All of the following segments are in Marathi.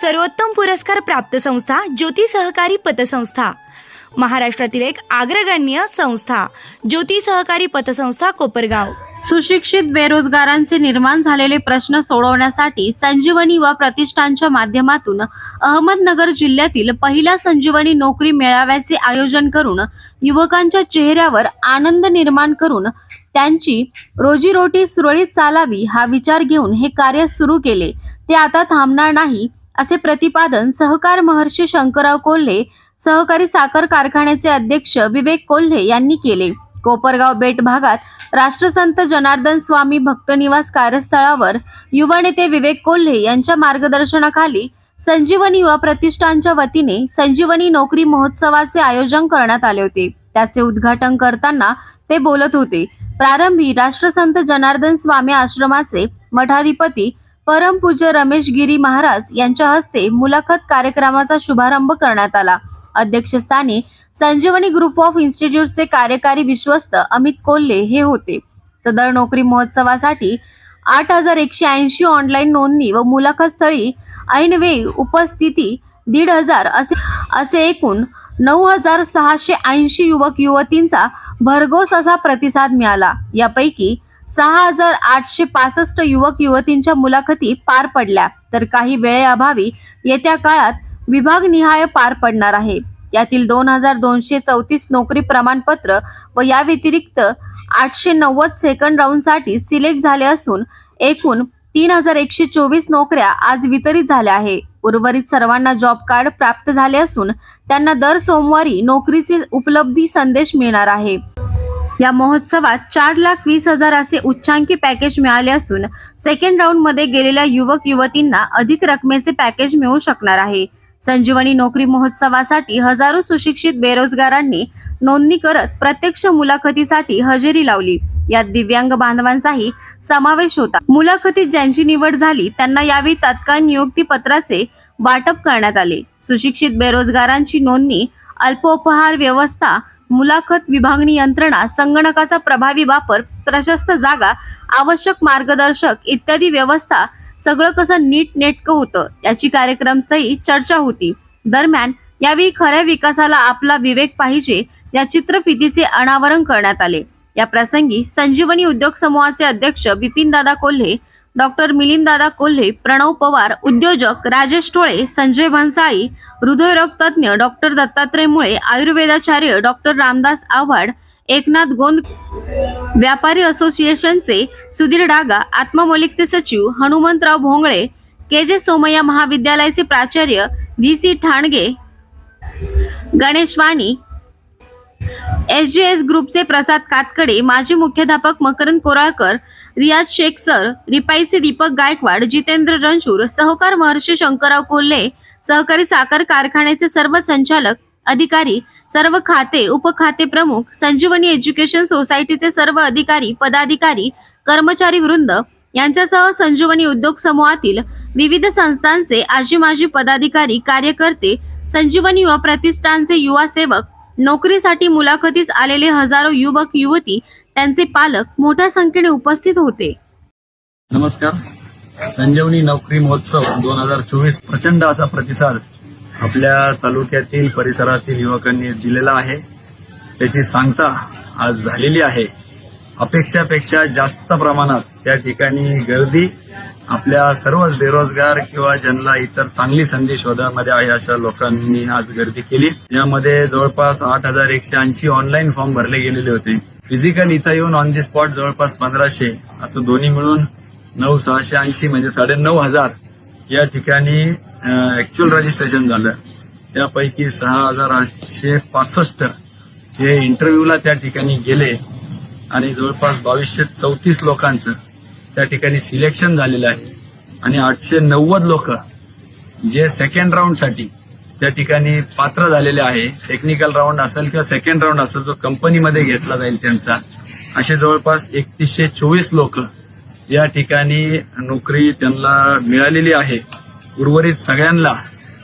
सर्वोत्तम पुरस्कार प्राप्त संस्था ज्योती सहकारी पतसंस्था. महाराष्ट्रातील एक अग्रगण्य संस्था ज्योती सहकारी पतसंस्था कोपरगाव. सुशिक्षित बेरोजगारांचे निर्माण झालेले प्रश्न सोडवण्यासाठी संजीवनी व प्रतिष्ठानच्या माध्यमातून अहमदनगर जिल्ह्यातील पहिल्या संजीवनी नोकरी मेळाव्याचे आयोजन करून युवकांच्या चेहऱ्यावर आनंद निर्माण करून त्यांची रोजीरोटी सुरळीत चालावी हा विचार घेऊन हे कार्य सुरू केले. ते आता थांबणार नाही. असे प्रतिपादन सहकार महर्षी शंकरराव कोल्हे सहकारी साखर कारखान्याचे अध्यक्ष विवेक कोल्हे यांनी केले. कोपरगाव बेट भागात राष्ट्रसंत जनार्दन स्वामी भक्त निवास कार्यस्थळावर युवा नेते विवेक कोल्हे यांच्या मार्गदर्शनाखाली संजीवनी युवा प्रतिष्ठानच्या वतीने संजीवनी नोकरी महोत्सवाचे आयोजन करण्यात आले होते. त्याचे उद्घाटन करताना ते बोलत होते. प्रारंभी राष्ट्रसंत जनार्दन स्वामी आश्रमाचे मठाधिपती परमपूज्य रमेश गिरी महाराज यांच्या हस्ते मुलाखत कार्यक्रमाचा शुभारंभ करण्यात आला. अध्यक्षस्थानी संजीवनी ग्रुप ऑफ इन्स्टिट्यूटचे कार्यकारी विश्वस्त अमित कोल्हे हे होते. सदर नोकरी महोत्सवासाठी आठ हजार एकशे ऐंशी ऑनलाईन नोंदणी व मुलाखत स्थळी ऐनवेळी उपस्थिती दीड हजार असे असे एकूण नऊ हजार सहाशे ऐंशी युवक युवतींचा भरघोस असा प्रतिसाद मिळाला. यापैकी सहा हजार आठशे पासष्ट युवक युवतींच्या मुलाखती पार पडल्या. तर काही वेळेअभावी येत्या काळात विभागनिहाय पार पडणार आहे. यातील दोन हजार दोनशे चौतीस नोकरी प्रमाणपत्र व या व्यतिरिक्त आठशे नव्वद सेकंड राऊंडसाठी सिलेक्ट झाले असून एकूण तीन हजार एकशे चोवीस नोकऱ्या आज वितरित झाल्या आहे. उर्वरित सर्वांना जॉब कार्ड प्राप्त झाले असून त्यांना दर सोमवारी नोकरीचे उपलब्धी संदेश मिळणार आहे. या महोत्सवात चार लाख वीस हजार असे उच्चांकी पॅकेज मिळाले असून सेकंड राऊंडमध्ये गेलेल्या युवक युवतींना अधिक रकमेचे पॅकेज मिळू शकणार आहे. संजीवनी नोकरी महोत्सवासाठी हजारो सुशिक्षित बेरोजगारांनी नोंदणी करत प्रत्यक्ष मुलाखतीसाठी हजेरी लावली. यात दिव्यांग बांधवांचाही समावेश होता. मुलाखतीत ज्यांची निवड झाली त्यांना यावेळी तत्काळ नियुक्ती पत्राचे वाटप करण्यात आले. सुशिक्षित बेरोजगारांची नोंदणी अल्पोपहार व्यवस्था मुलाखत विभागणी यंत्रणा संगणकाचा प्रभावी वापर प्रशस्त जागा आवश्यक मार्गदर्शक इत्यादी व्यवस्था सगळं कसं नीट नेटकं होतं याची कार्यक्रमस्थळी चर्चा होती. दरम्यान यावेळी खऱ्या विकासाला आपला विवेक पाहिजे या चित्रफितीचे अनावरण करण्यात आले. या प्रसंगी संजीवनी उद्योग समूहाचे अध्यक्ष बिपिन दादा कोल्हे डॉक्टर मिलिंददादा कोल्हे प्रणव पवार उद्योजक राजेश टोळे संजय भन्साळी हृदयरोग तज्ज्ञ डॉक्टर दत्तात्रय मुळे आयुर्वेदाचार्य डॉक्टर रामदास आव्हाड एकनाथ गोंद व्यापारी असोसिएशनचे सुधीर डागा आत्ममौलिकचे सचिव हनुमंतराव भोंगळे के जे सोमय्या महाविद्यालयाचे प्राचार्य V C Thange Ganesh Wani S G S ग्रुपचे प्रसाद कातकडे माजी मुख्याध्यापक मकरंद कोराळकर रियाज शेख सर रिपाईचे दीपक गायकवाड जितेंद्र रणशूर सहकार महर्षी शंकरराव कोल्हे सहकारी साखर कारखान्याचे सर्व संचालक अधिकारी सर्व खाते उपखाते प्रमुख संजीवनी एज्युकेशन सोसायटीचे सर्व अधिकारी पदाधिकारी कर्मचारी वृंद यांच्यासह संजीवनी उद्योग समूहातील विविध संस्थांचे आजी माजी पदाधिकारी कार्यकर्ते संजीवनी युवा प्रतिष्ठानचे युवा सेवक नोकरीसाठी मुलाखतीस आलेले हजारो युवक युवती त्यांचे पालक मोठ्या संख्येने उपस्थित होते. नमस्कार. संजीवनी नोकरी महोत्सव दोन हजार चोवीस प्रचंड असा प्रतिसाद आपल्या तालुक्यातील परिसरातील युवकांनी दिलेला आहे. त्याची सांगता आज झालेली आहे. अपेक्षापेक्षा जास्त प्रमाणात त्या ठिकाणी गर्दी आपल्या सर्वच बेरोजगार किंवा ज्यांना इतर चांगली संधी शोधामध्ये आहे अशा लोकांनी आज गर्दी केली. यामध्ये जवळपास आठ हजार एकशे ऐंशी ऑनलाईन फॉर्म भरले गेलेले होते. फिजिकल इथं येऊन ऑन दी स्पॉट जवळपास पंधराशे असं दोन्ही मिळून नऊ सहाशे ऐंशी म्हणजे साडे नऊ हजार या ठिकाणी ऍक्च्युअल रजिस्ट्रेशन झालं. त्यापैकी सहा हजार आठशे पासष्ट हे इंटरव्ह्यूला त्या ठिकाणी गेले आणि जवळपास बावीसशे चौतीस लोकांचं त्या ठिकाणी सिलेक्शन झालेलं आहे. आणि आठशे नव्वद लोक जे सेकंड राऊंडसाठी त्या ठिकाणी पात्र झालेले आहे. टेक्निकल राऊंड असेल किंवा सेकंड राऊंड असेल तो कंपनीमध्ये घेतला जाईल त्यांचा. असे जवळपास एकतीसशे चोवीस लोक या ठिकाणी नोकरी त्यांना मिळालेली आहे. उर्वरित सगळ्यांना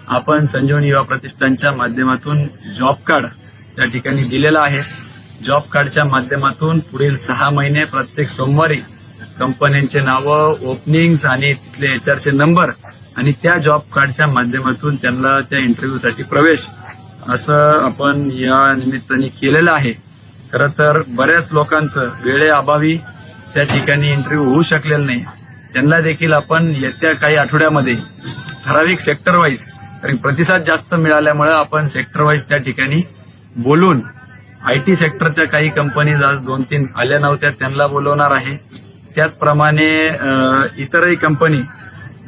आपण संजीवनी युवा प्रतिष्ठानच्या माध्यमातून जॉब कार्ड त्या ठिकाणी दिलेला आहे. जॉब कार्डच्या माध्यमातून पुढील सहा महिने प्रत्येक सोमवारी कंपन्यांचे नावं ओपनिंग्स आणि तिथले एच आरचे नंबर आणि त्या जॉब कार्डच्या माध्यमातून त्यांना त्या इंटरव्ह्यूसाठी प्रवेश असं आपण या निमित्ताने केलेलं आहे. खरं तर बऱ्याच लोकांचं वेळेअभावी त्या ठिकाणी इंटरव्ह्यू होऊ शकलेलं नाही. त्यांना देखील आपण येत्या काही आठवड्यामध्ये ठराविक सेक्टर वाईज कारण प्रतिसाद जास्त मिळाल्यामुळे आपण सेक्टर वाईज त्या ठिकाणी बोलून आय टी सेक्टरच्या काही कंपनीज आज दोन तीन आल्या नव्हत्या त्यांना बोलवणार आहे. त्याचप्रमाणे इतरही कंपनी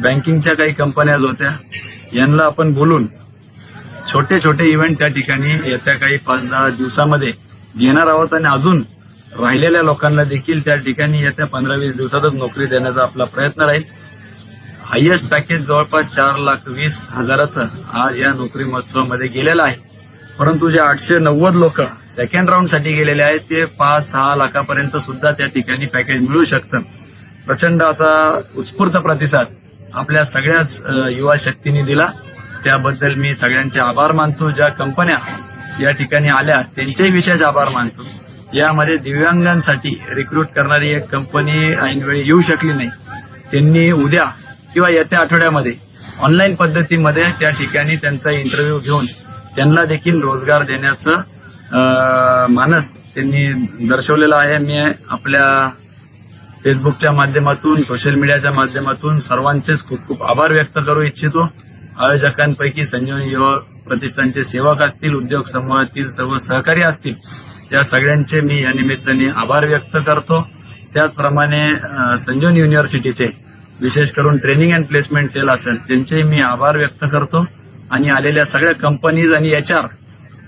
बँकिंगच्या काही कंपन्या होत्या यांना आपण बोलून छोटे छोटे इव्हेंट त्या ठिकाणी येत्या काही पाच दहा दिवसामध्ये घेणार आहोत आणि अजून राहिलेल्या लोकांना देखील त्या ठिकाणी येत्या पंधरा वीस दिवसातच नोकरी देण्याचा आपला प्रयत्न राहील. हायएस्ट पॅकेज जवळपास चार लाख वीस हजाराचं आज या नोकरी महोत्सवामध्ये गेलेलं आहे. परंतु जे आठशे नव्वद लोक सेकंड राऊंडसाठी गेलेले आहेत ते पाच सहा लाखापर्यंत सुद्धा त्या ठिकाणी पॅकेज मिळू शकतं. प्रचंड असा उत्स्फूर्त प्रतिसाद आपल्या सगळ्याच युवा शक्तीने दिला. त्याबद्दल मी सगळ्यांचे आभार मानतो. ज्या कंपन्या या ठिकाणी आल्या त्यांचेही विशेष आभार मानतो. यामध्ये दिव्यांगांसाठी रिक्रूट करणारी एक कंपनी ऐनवेळी येऊ शकली नाही. त्यांनी उद्या किंवा येत्या आठवड्यामध्ये ऑनलाईन पद्धतीमध्ये त्या ठिकाणी त्यांचा इंटरव्ह्यू घेऊन त्यांना देखील रोजगार देण्याचं मानस त्यांनी दर्शवलेलं आहे. मी आपल्या फेसबुकच्या माध्यमातून सोशल मीडियाच्या माध्यमातून सर्वांचेच खूप खूप आभार व्यक्त करू इच्छितो. आयोजकांपैकी संजीवनी युवा प्रतिष्ठानचे सेवक असतील उद्योग समूहातील सर्व सहकारी असतील त्या सगळ्यांचे मी या निमित्ताने आभार व्यक्त करतो. त्याचप्रमाणे संजीवनी युनिव्हर्सिटीचे विशेष करून ट्रेनिंग अँड प्लेसमेंट सेल असेल त्यांचे मी आभार व्यक्त करतो. आणि आलेल्या सगळ्या कंपनीज आणि एच आर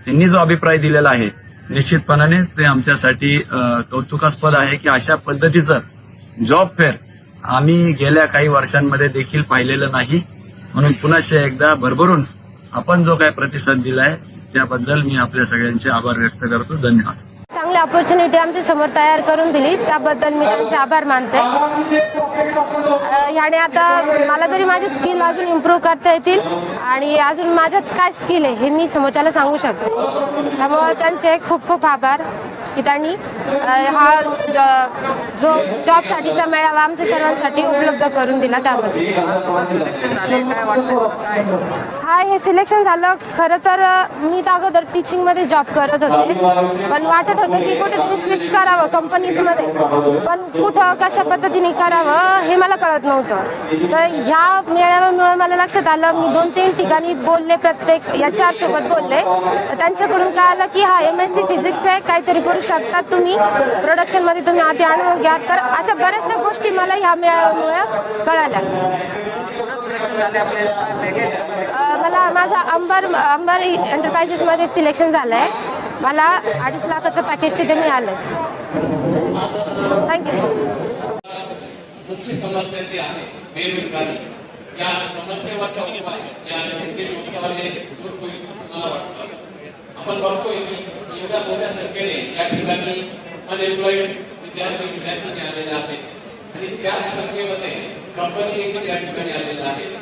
त्यांनी जो अभिप्राय दिलेला आहे निश्चितपणाने ते आमच्यासाठी कौतुकास्पद आहे की अशा पद्धतीचं जॉब फेअर. आम्ही गेल्या काही वर्षांमध्ये देखील पाहिलेलं नाही. म्हणून पुन्हा एकदा भरभरून आपण जो काही प्रतिसाद दिलाय त्याबद्दल मी आपल्या सगळ्यांचे आभार व्यक्त करतो. धन्यवाद. चांगली ऑपॉर्च्युनिटी आमच्यासमोर तयार करून दिली. त्याबद्दल मी त्यांचे आभार मानते. याने ह्याने आता मला तरी माझे स्किल अजून इम्प्रूव्ह करता येतील. आणि अजून माझ्यात काय स्किल आहे हे मी समोरच्याला सांगू शकते. त्यामुळे त्यांचे खूप खूप आभार. की त्यांनी हा ज- जो जॉबसाठीचा मेळावा आमच्या सर्वांसाठी उपलब्ध करून दिला त्याबद्दल. हा हे सिलेक्शन झालं. खरं तर मी तर अगोदर टीचिंगमध्ये जॉब करत होते. पण वाटत होतं की कुठेतरी स्विच करावं कंपनीजमध्ये पण कुठं कशा पद्धतीने करावं हे मला कळत नव्हतं. तर ह्या मेळाव्यामुळे मला लक्षात आलं मी दोन तीन ठिकाणी बोलले प्रत्येक या चार सोबत बोलले. तर त्यांच्याकडून काय आलं की हा एम एस सी फिजिक्स आहे काहीतरी करू शकतात तुम्ही. प्रोडक्शनमध्ये तुम्ही आधी अनुभव घ्या. तर अशा बऱ्याचशा गोष्टी मला ह्या मेळाव्यामुळे कळाल्या. माझा अंबर अंबर एंटरप्राइजेसमध्ये सिलेक्शन झालं आहे मला अडीच लाखाचं पॅकेज तिथे मिळालं. थँक्यू मुख्य समस्या जी आहे बेरोजगारी. या समस्येवरच्या उपाय या निवडणूक दूर होईल असं मला वाटतं. आपण बघतोय की एवढ्या मोठ्या संख्येने या ठिकाणी अनएम्प्लॉईड विद्यार्थी विद्यार्थिनी आलेले आहेत. आणि त्याच संख्येमध्ये कंपनी देखील या ठिकाणी आलेल्या आहेत.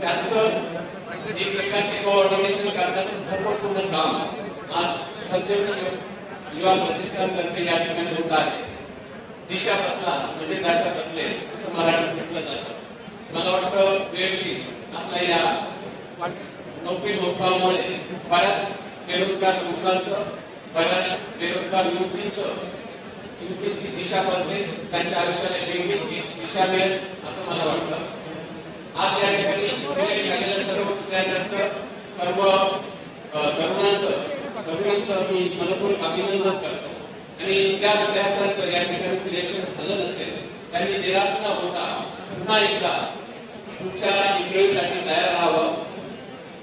त्यांचं एकमेकांशी कोऑर्डिनेशन करण्याचं महत्त्वपूर्ण काम आज संजीवनी युवा प्रतिष्ठानतर्फे या ठिकाणी होत आहे. दिशा बदला म्हणजे दशा बदले असं मराठीत म्हटलं जातं. मला वाटतं वेळची आपल्या या नोकरी महोत्सवामुळे बऱ्याच बेरोजगार लोकांचं बऱ्याच बेरोजगार युवतींचं युवतींची दिशा बदले त्यांच्या आयुष्याला वेगळी दिशा मिळेल असं मला वाटतं. आज या ठिकाणी सर्व तरुणांचं तरुणांचं मी मनपूर्वक अभिनंदन करतो. आणि ज्या विद्यार्थ्यांचं या ठिकाणी सिलेक्शन झालं नसेल त्यांनी निराश न होता पुन्हा एकदा पुढच्या इंटरव्ह्यूसाठी तयार राहावं.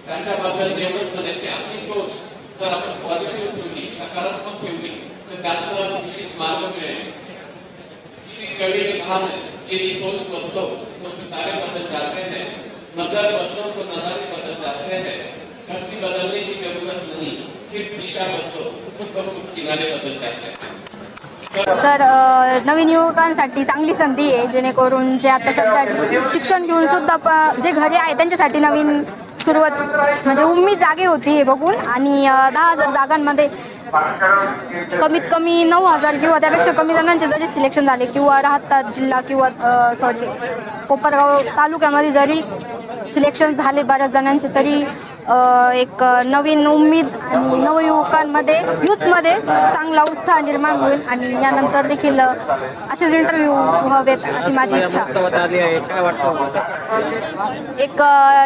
त्यांच्याबद्दल एवढंच म्हणेल की आपली सोच जर आपण पॉझिटिव्ह ठेवली सकारात्मक ठेवली तर त्यातनं निश्चित मार्ग मिळेल. किसी कवि ने कहा है कि ये सोच बदलो तो सितारे बदल जाते हैं नजर बदलो तो नजारे बदल जाते हैं कश्ती बदलने की जरूरत नहीं. सिर्फ दिशा बदलो खुद ब खुद किनारे बदल हैं सर नवीन युवकांसाठी चांगली संधी आहे जेणेकरून जे आता सध्या शिक्षण घेऊन सुद्धा जे घरी आहे त्यांच्यासाठी नवीन सुरुवात म्हणजे उम्मीद जागे होती हे बघून. आणि दहा हजार जागांमध्ये कमीत कमी नऊ हजार किंवा त्यापेक्षा कमी जणांचे जरी सिलेक्शन झाले किंवा राहतात जिल्हा किंवा सॉरी कोपरगाव तालुक्यामध्ये जरी सिलेक्शन झाले बऱ्याच जणांचे तरी एक नवीन उमेद आणि नवयुवकांमध्ये यूथमध्ये चांगला उत्साह निर्माण होईल आणि यानंतर देखील असेच इंटरव्ह्यू व्हावेत अशी माझी इच्छा. एक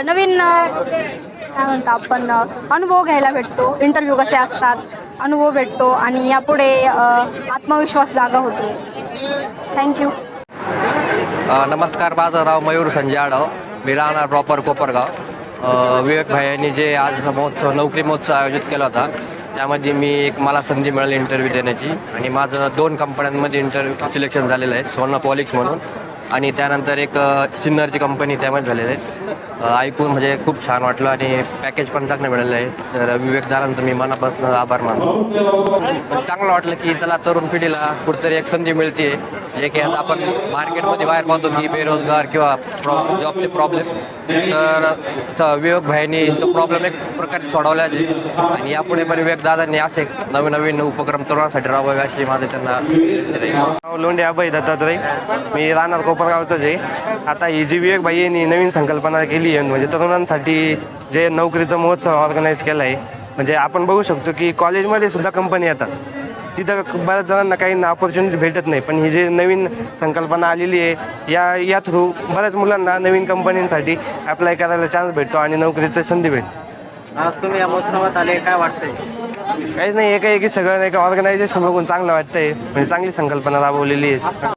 नवीन काय म्हणतो आपण अनुभव घ्यायला भेटतो. इंटरव्ह्यू कसे असतात अनुभव भेटतो आणि यापुढे आत्मविश्वास जागा होतो. थँक्यू नमस्कार माझं नाव मयूर संजय मी राहणार प्रॉपर कोपरगाव. विवेक भाई यांनी जे आज महोत्सव नोकरी महोत्सव आयोजित केला होता त्यामध्ये मी एक मला संधी मिळाली इंटरव्ह्यू देण्याची. आणि माझं दोन कंपन्यांमध्ये इंटरव्ह्यू सिलेक्शन झालेलं आहे सोना पॉलिक्स म्हणून. आणि त्यानंतर एक सिन्नरची कंपनी त्यामध्ये झालेलं आहे. ऐकून म्हणजे खूप छान वाटलं आणि पॅकेज पण चांगलं मिळालं आहे. तर विवेकदारांचं मी मनापासून आभार मानतो. पण चांगलं वाटलं की चला तरुण पिढीला कुठेतरी एक संधी मिळते जे की आता आपण मार्केटमध्ये बाहेर पाहतो की बेरोजगार किंवा प्रॉब्लेम जॉबचे प्रॉब्लेम तर विवेक भाईनी तो प्रॉब्लेम एक प्रकारे सोडवला आहे. आणि यापुढे पण विवेक दादांनी असे नवीन नवीन उपक्रम तरुणांसाठी राबवावे अशी माझे त्यांना लोंढे अभय दत्तात्रय. मी राहणार कोपरगावचाच आहे. आता ही जी विवेक भाई यांनी नवीन संकल्पना केली आहे म्हणजे तरुणांसाठी जे नोकरीचा महोत्सव ऑर्गनाईज केला आहे म्हणजे आपण बघू शकतो की कॉलेजमध्ये सुद्धा कंपनी येतात. तिथं बऱ्याच जणांना काही ऑपॉर्च्युनिटी भेटत नाही पण ही जी नवीन संकल्पना आलेली आहे या या थ्रू बऱ्याच मुलांना नवीन कंपनींसाठी अप्लाय करायला चान्स भेटतो आणि नोकरीची संधी भेटते. आज तुम्ही या महोत्सवात आले काय वाटतंय? काहीच नाही एका एकी सगळं एका ऑर्गनायझेशन बघून चांगलं वाटतंय. म्हणजे चांगली संकल्पना राबवलेली आहे.